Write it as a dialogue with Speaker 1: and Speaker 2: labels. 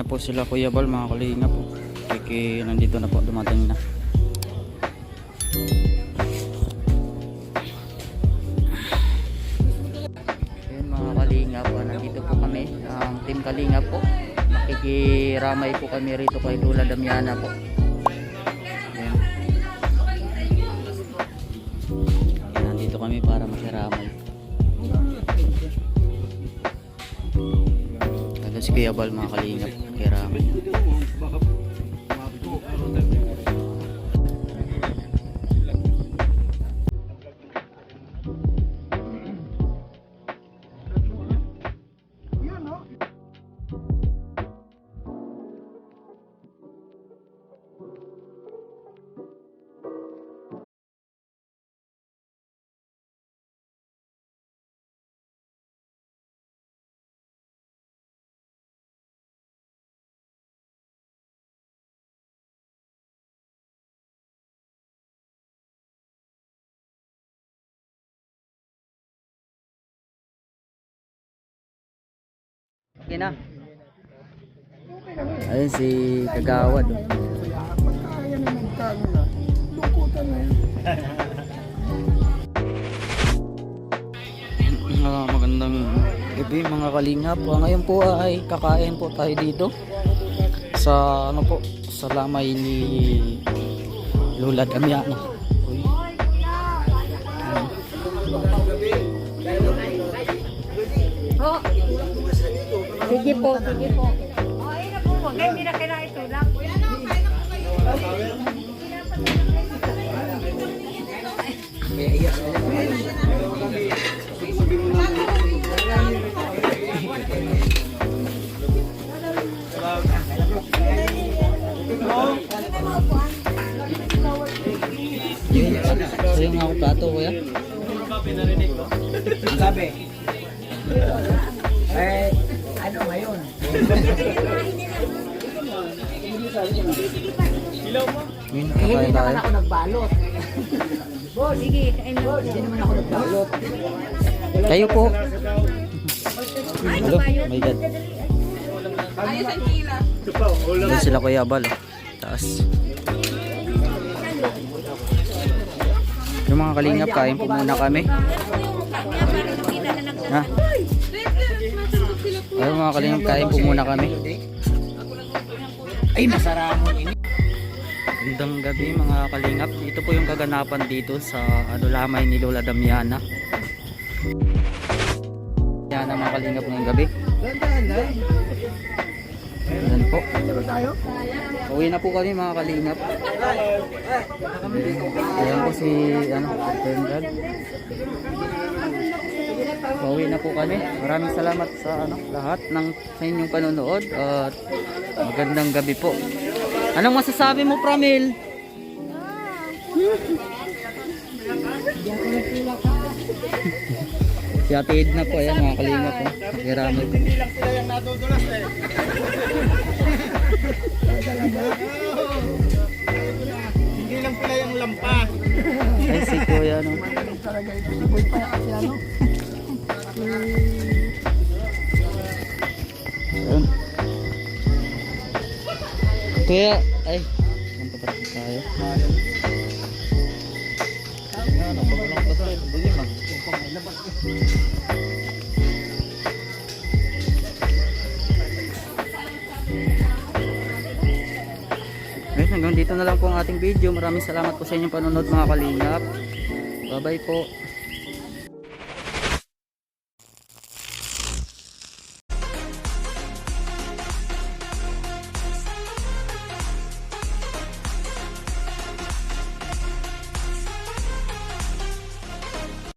Speaker 1: Na po sila Kuya Bal, mga kalinga po. Kiki, nandito na po, dumating na. Ayun mga kalinga po, nandito po kami, ang team kalinga po. Nakikiramay po kami rito kay Lula Damiana po. Nandito kami para makiramay. Ano si Kuya Bal mga kalinga po, makiramay. Okay na. Ayun si Kagawad.
Speaker 2: Ayan na magkano na. Lukutan na yun.
Speaker 1: Ah, magandang gabi mga kalingap. Ah, ngayon po ay kakain po tayo dito sa ano po sa lamay ni Lola Damiano.
Speaker 3: Sige po, sige po. Oh, ayun na po. Huwag kayo hindi na kailangan itulak.
Speaker 1: Yun, ito yung ako plato kuya.
Speaker 2: Ang sabi. Eh, hindi
Speaker 1: kakain
Speaker 2: naman
Speaker 1: tayo.
Speaker 2: ako nagbalot.
Speaker 3: Bo, sige. Kain mo.
Speaker 2: Hindi naman ako nagbalot.
Speaker 1: Kayo po. Hello, my God. Doon sila kuya Bal. oh. Taas. Yung mga kalingap, kain po muna kami. Ha? Ayun mga kalingap, kain po muna kami.
Speaker 2: Ay, masaramon ini.
Speaker 1: Gandang gabi mga kalingap. Ito po yung kaganapan dito sa ano lamay ni Lola Damiana. Yan ang mga kalingap ngayong gabi.
Speaker 2: Gandaan na.
Speaker 1: Yan po. Uwi na po kami mga kalingap. Ayan po si ano, Bernard. Pauwi na po kami. Maraming salamat sa ano, lahat ng sa inyong panonood at magandang gabi po. Anong masasabi mo, Pramil? si Ate Edna po, ayan mga kalingap po. Nakiramay po.
Speaker 2: Hindi lang sila yung nadudulas eh. Hindi lang pala yung lampa.
Speaker 1: Ay, si Kuya, ano.
Speaker 2: Talaga ito. Si kasi ano.
Speaker 1: Ayun. Kuya, ay, punta pa rin tayo. Ayan, ako pa lang pasal. Dilim ah. Ayun, hanggang dito na lang po ang ating video. Maraming salamat po sa inyong panonood mga kalingap. Bye bye po.